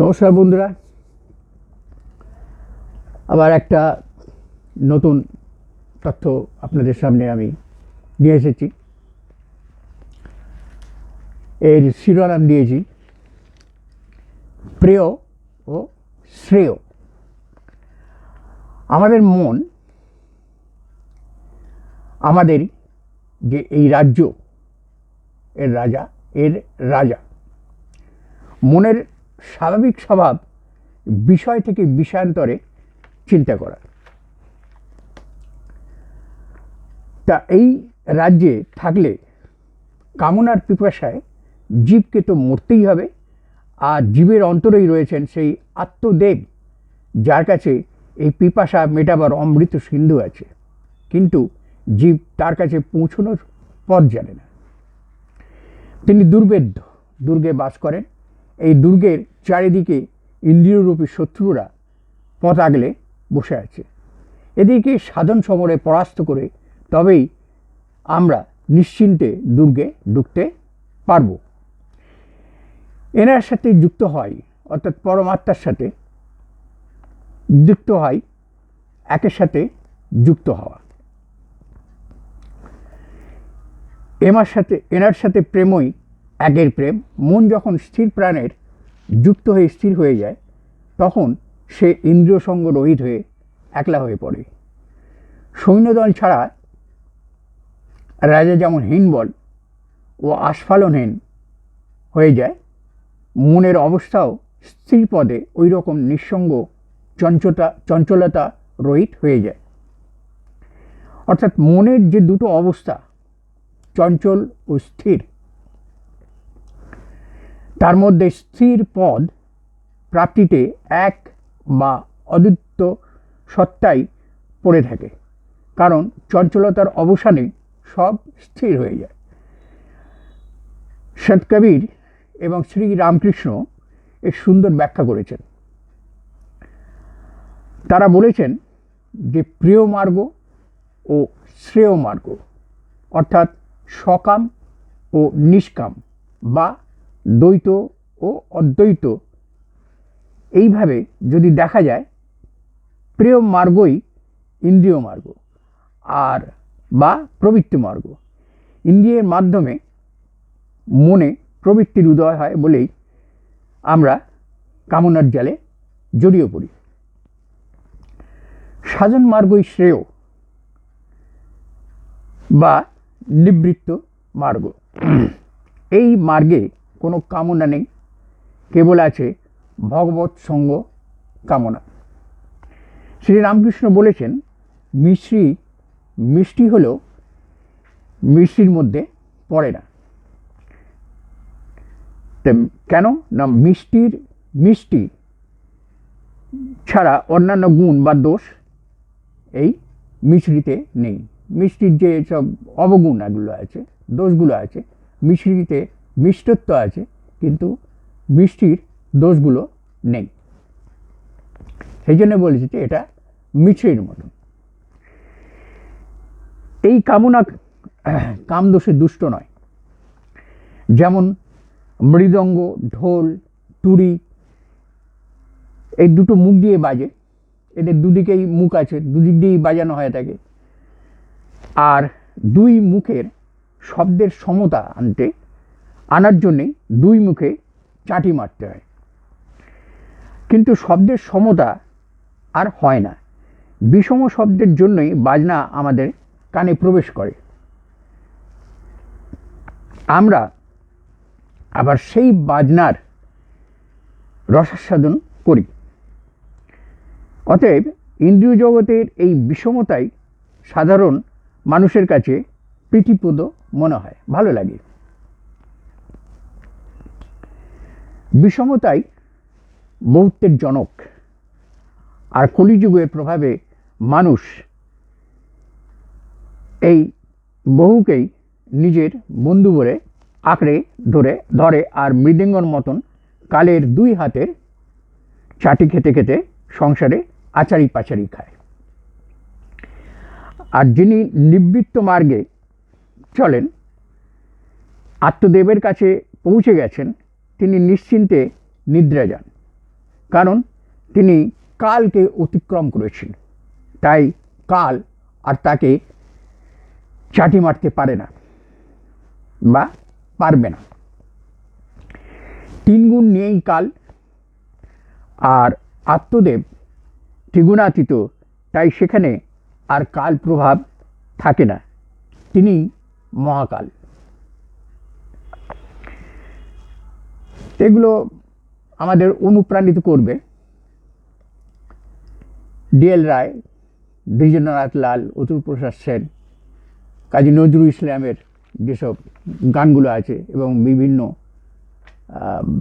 নমস্কার বন্ধুরা। আবার একটা নতুন তথ্য আপনাদের সামনে আমি নিয়ে এসেছি। এর শিরোনাম দিয়েছি, প্রেয় ও শ্রেয়। আমাদের মন, আমাদের যে এই রাজ্য, এর রাজা এর রাজা, মনের স্বাভাবিক স্বভাব বিষয় থেকে বিষয়ান্তরে চিন্তা করা। তা এই রাজ্যে থাকলে কামনার পিপাসায় জীবকে তো মরতেই হবে, আর জীবের অন্তরেই রয়েছেন সেই আত্মদেব, যার কাছে এই পিপাসা মেটাবার অমৃত সিন্ধু আছে। কিন্তু জীব তার কাছে পৌঁছানোর পথ জানে না। তিনি দুর্বেদ্য, দুর্গে বাস করেন। এই দুর্গের চারিদিকে ইন্দ্রিয়রূপী শত্রুরা পথ আগলে বসে আছে। এদেরকে সাধন সমরে পরাস্ত করে তবেই আমরা নিশ্চিন্তে দুর্গে ঢুকতে পারব। এনার সাথে যুক্ত হয়, অর্থাৎ পরমাত্মার সাথে যুক্ত হয়, একের সাথে যুক্ত হওয়া। এমার সাথে, এনার সাথে প্রেমই একের প্রেম, মন যখন স্থির প্রাণের, যুক্ত হয়ে স্থির হয়ে যায়, তখন সে ইন্দ্রিয় সঙ্গ রহিত হয়ে একলা হয়ে পড়ে। সৈন্যদল ছাড়া রাজা যেমন হীনবল ও আস্ফালনহীন হয়ে যায়, মনের অবস্থাও স্থির পদে ওই রকম নিঃসঙ্গ চঞ্চতা চঞ্চলতা রহিত হয়ে যায়। অর্থাৎ মনের যে দুটো অবস্থা, চঞ্চল ও স্থির তার মধ্যে স্থির পদ প্রাপ্তিতে এক বা অদ্বিত্য সত্তাই পড়ে থাকে। কারণ চঞ্চলতার অবসানে সব স্থির হয়ে যায়। সৎকবীর এবং শ্রী রামকৃষ্ণ এর সুন্দর ব্যাখ্যা করেছেন। তারা বলেছেন যে প্রিয় মার্গ ও শ্রেয় মার্গ, অর্থাৎ সকাম ও নিষ্কাম বা দ্বৈত ও অদ্বৈত। এইভাবে যদি দেখা যায়, প্রিয় মার্গই ইন্দ্রিয় মার্গ আর বা প্রবৃত্তি মার্গ। ইন্দ্রিয়ের মাধ্যমে মনে প্রবৃত্তির উদয় হয় বলেই আমরা কামনার জালে জড়িয়ে পড়ি। সাধন মার্গই শ্রেয় বা নিবৃত্ত মার্গ। এই মার্গে কোনো কামনা নেই। কেবল আছে ভগবত সঙ্গ কামনা। শ্রীরামকৃষ্ণ বলেছেন, মিশ্রি মিষ্টি হলেও মিষ্টির মধ্যে পড়ে না। কেন? না, মিষ্টির, মিষ্টি ছাড়া অন্যান্য গুণ বা দোষ এই মিশ্রিতে নেই। মিষ্টির যে সব অবগুণ এগুলো আছে, দোষগুলো আছে, মিশ্রিতে মিষ্টত্ব আছে, কিন্তু মিষ্টির দোষগুলো নেই। সেই জন্য বলেছি যে এটা মিছরির মতন এই কামনা কামদোষে দুষ্ট নয়। যেমন মৃদঙ্গ, ঢোল তুরি এই দুটো মুখ দিয়ে বাজে। এদের দুদিকেই মুখ আছে, দুদিক দিয়েই বাজানো হয়ে থাকে। আর দুই মুখের শব্দের সমতা আনতে আনার জন্যে দুই মুখে চাটি মারতে হয়। কিন্তু শব্দের সমতা আর হয় না। বিষম শব্দের জন্যই বাজনা আমাদের কানে প্রবেশ করে। আমরা আবার সেই বাজনার রসাস্বাদন করি। অতএব ইন্দ্রিয় জগতের এই বিষমতাই সাধারণ মানুষের কাছে প্রীতিপ্রদ মনে হয়। ভালো লাগে। বিষমতাই বৌদ্ধের জনক। আর কলিযুগের প্রভাবে মানুষ এই বহুকেই নিজের বন্ধু বলে আঁকড়ে ধরে ধরে আর মৃদঙ্গর মতন কালের দুই হাতের চাটি খেতে খেতে সংসারে আচারি পাচারি খায়। আর যিনি নিবৃত্ত মার্গে চলেন, আত্মদেবের কাছে পৌঁছে গেছেন তিনি নিশ্চিন্তে নিদ্রা যান। কারণ তিনি কালকে অতিক্রম করেছেন। তাই কাল আর তাকে চাটি মারতে পারে না বা পারবে না। তিন গুণ নিয়েই কাল আর আত্মদেব ত্রিগুণাতীত, তাই সেখানে আর কাল প্রভাব থাকে না। তিনি মহাকাল। এগুলো আমাদের অনুপ্রাণিত করবে। ডিএল রায় দ্বিজেন্দ্রনাথ লাল, অতুল প্রসাদ সেন, কাজী নজরুল ইসলামের যেসব গানগুলো আছে এবং বিভিন্ন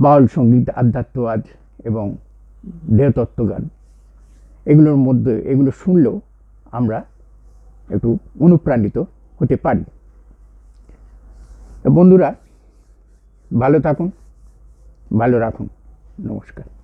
বাউল সংগীত, আধ্যাত্মবাদ এবং দেহতত্ত্ব গান, এগুলোর মধ্যে, এগুলো শুনলেও আমরা একটু অনুপ্রাণিত হতে পারি। বন্ধুরা, ভালো থাকুন। ভালো রাখুন। নমস্কার।